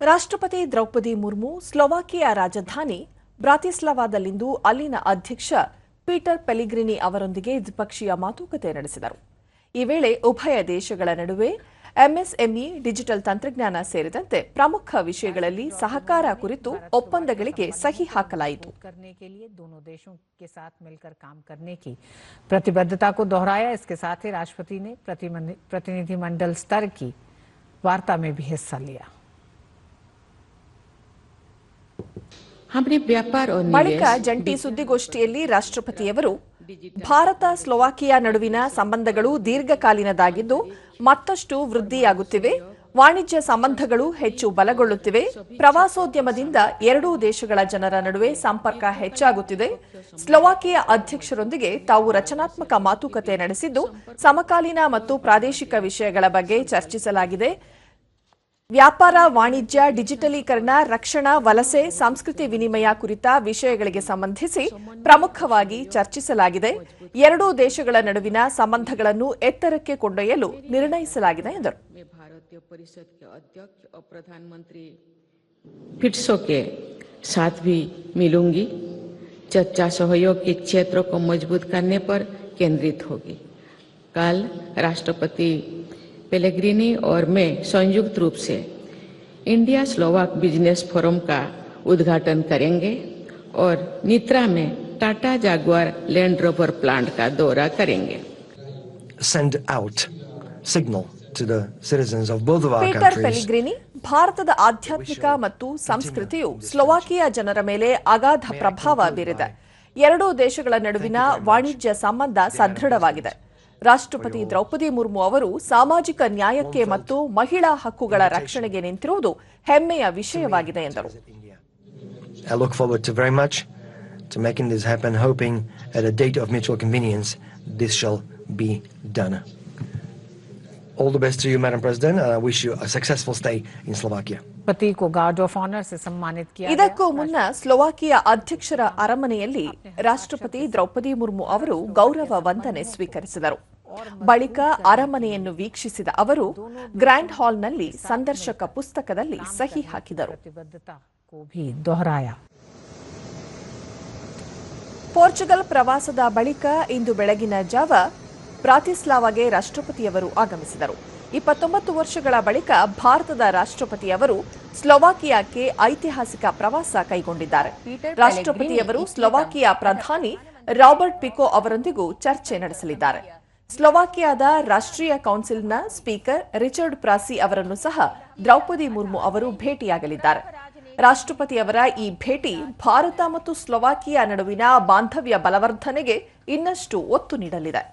ರಾಷ್ಟ್ರಪತಿ ದ್ರೌಪದಿ ಮುರ್ಮು ಸ್ಲೋವಾಕಿಯಾ ರಾಜಧಾನಿ ಬ್ರಾತಿಸ್ಲಾವಾದಲ್ಲಿಂದು ಅಲ್ಲಿನ ಅಧ್ಯಕ್ಷ ಪೀಟರ್ ಪೆಲಿಗ್ರಿನಿ ಅವರೊಂದಿಗೆ ದ್ವಿಪಕ್ಷೀಯ ಮಾತುಕತೆ ನಡೆಸಿದರು ಈ ವೇಳೆ ಉಭಯ ದೇಶಗಳ ನಡುವೆ ಎಂಎಸ್ಎಂಇ ಡಿಜಿಟಲ್ ತಂತ್ರಜ್ಞಾನ ಸೇರಿದಂತೆ ಪ್ರಮುಖ ವಿಷಯಗಳಲ್ಲಿ ಸಹಕಾರ ಕುರಿತು ಒಪ್ಪಂದಗಳಿಗೆ ಸಹಿ ಹಾಕಲಾಯಿತು करने के लिए दोनों देशों के साथ मिलकर काम करने की प्रतिबद्धता को दोहराया इसके साथ ही राष्ट्रपति ने प्रतिमंड- प्रतिनिधिमंडल स्तर की वार्ता में भी हिस्सा लिया ಬಳಿಕ ಜಂಟಿ ಸುದ್ದಿಗೋಷ್ಠಿಯಲ್ಲಿ ರಾಷ್ಟ್ರಪತಿಯವರು ಭಾರತ ಸ್ಲೋವಾಕಿಯಾ ನಡುವಿನ ಸಂಬಂಧಗಳು ದೀರ್ಘಕಾಲೀನದಾಗಿದ್ದು ಮತ್ತಷ್ಟು ವೃದ್ಧಿಯಾಗುತ್ತಿವೆ. ವಾಣಿಜ್ಯ ಸಂಬಂಧಗಳು ಹೆಚ್ಚು ಬಲಗೊಳ್ಳುತ್ತಿವೆ. ಪ್ರವಾಸೋದ್ಯಮದಿಂದ ಎರಡೂ ದೇಶಗಳ ಜನರ ನಡುವೆ ಸಂಪರ್ಕ ಹೆಚ್ಚಾಗುತ್ತಿದೆ. ಸ್ಲೊವಾಕಿಯಾ ಅಧ್ಯಕ್ಷರೊಂದಿಗೆ ತಾವು ರಚನಾತ್ಮಕ ಮಾತುಕತೆ ನಡೆಸಿದ್ದು ಸಮಕಾಲೀನ ಮತ್ತು ಪ್ರಾದೇಶಿಕ ವಿಷಯಗಳ ಬಗ್ಗೆ ಚರ್ಚಿಸಲಾಗಿದೆ. ವ್ಯಾಪಾರ ವಾಣಿಜ್ಯ ಡಿಜಿಟಲೀಕರಣ ರಕ್ಷಣಾ ವಲಸೆ ಸಂಸ್ಕೃತಿ ವಿನಿಮಯ ಕುರಿತ ವಿಷಯಗಳಿಗೆ ಸಂಬಂಧಿಸಿ ಪ್ರಮುಖವಾಗಿ ಚರ್ಚಿಸಲಾಗಿದೆ ಎರಡೂ ದೇಶಗಳ ನಡುವಿನ ಸಂಬಂಧಗಳನ್ನು ಎತ್ತರಕ್ಕೆ ಕೊಂಡೊಯ್ಯಲು ನಿರ್ಣಯಿಸಲಾಗಿದೆ ಎಂದರು में भारतीय परिषद के अध्यक्ष और प्रधानमंत्री फिट्सो के साथ भी मिलूंगी चर्चा सहयोग के क्षेत्रों को मजबूत करने पर केंद्रित होगी कल राष्ट्रपति पेलेग्रिनी और मैं संयुक्त रूप से इंडिया स्लोवाक बिजनेस फोरम का उद्घाटन करेंगे और नित्रा में Tata Jaguar Land Rover plant का दौरा करेंगे send out signal to the citizens of both of our Peter countries Pellegrini ಭಾರತದ ಆಧ್ಯಾತ್ಮಿಕ ಮತ್ತು ಸಂಸ್ಕೃತಿಯು ಸ್ಲೋವಾಕಿಯಾ ಜನರ ಮೇಲೆ ಅಗಾಧ ಪ್ರಭಾವ ಬೀರಿದೆ ಎರಡೂ ದೇಶಗಳ ನಡುವಿನ ವಾಣಿಜ್ಯ ಸಂಬಂಧ ಸದೃಢವಾಗಿದೆ ರಾಷ್ಟ್ರಪತಿ ದ್ರೌಪದಿ ಮುರ್ಮು ಅವರು ಸಾಮಾಜಿಕ ನ್ಯಾಯಕ್ಕೆ ಮತ್ತು ಮಹಿಳಾ ಹಕ್ಕುಗಳ ರಕ್ಷಣೆಗೆ ನಿಂತಿರುವುದು ಹೆಮ್ಮೆಯ ವಿಷಯವಾಗಿದೆ ಎಂದರು. ಇದಕ್ಕೂ ಮುನ್ನ ಗೌರ್ಡ್ ಆಫ್ ಅಧ್ಯಕ್ಷರ ಅರಮನೆಯಲ್ಲಿ ರಾಷ್ಟ್ರಪತಿ ದ್ರೌಪದಿ ಮುರ್ಮು ಅವರು ಗೌರವ ವಂದನೆ ಸ್ವೀಕರಿಸಿದರು. ಬಳಿಕ ಅರಮನೆಯನ್ನು ವೀಕ್ಷಿಸಿದ ಅವರು ಗ್ರ್ಯಾಂಡ್ ಹಾಲ್ನಲ್ಲಿ ಸಂದರ್ಶಕ ಪುಸ್ತಕದಲ್ಲಿ ಸಹಿ ಹಾಕಿದರು. ಪೋರ್ಚುಗಲ್ ಪ್ರವಾಸದ ಬಳಿಕ ಇಂದು ಬೆಳಗಿನ ಜಾವ ಬ್ರಾತಿಸ್ಲಾವಾಗೆ ರಾಷ್ಟ್ರಪತಿಯವರು ಆಗಮಿಸಿದರು. ಇಪ್ಪತ್ತೊಂಬತ್ತು ವರ್ಷಗಳ ಬಳಿಕ ಭಾರತದ ರಾಷ್ಟ್ರಪತಿಯವರು ಸ್ಲೊವಾಕಿಯಾಕ್ಕೆ ಐತಿಹಾಸಿಕ ಪ್ರವಾಸ ಕೈಗೊಂಡಿದ್ದಾರೆ. ರಾಷ್ಟ್ರಪತಿಯವರು ಸ್ಲೊವಾಕಿಯಾ ಪ್ರಧಾನಿ ರಾಬರ್ಟ್ ಪಿಕೋ ಅವರೊಂದಿಗೂ ಚರ್ಚೆ ನಡೆಸಲಿದ್ದಾರೆ. ಸ್ಲೋವಾಕಿಯಾದ ರಾಷ್ಟ್ರೀಯ ಕೌನ್ಸಿಲ್ನ ಸ್ಪೀಕರ್ ರಿಚರ್ಡ್ ಪ್ರಾಸಿ ಅವರನ್ನು ಸಹ ದ್ರೌಪದಿ ಮುರ್ಮು ಅವರು ಭೇಟಿಯಾಗಲಿದ್ದಾರೆ. ರಾಷ್ಟ್ರಪತಿಯವರ ಈ ಭೇಟಿ ಭಾರತ ಮತ್ತು ಸ್ಲೊವಾಕಿಯಾ ನಡುವಿನ ಬಾಂಧವ್ಯ ಬಲವರ್ಧನೆಗೆ ಇನ್ನಷ್ಟು ಒತ್ತು ನೀಡಲಿದೆ.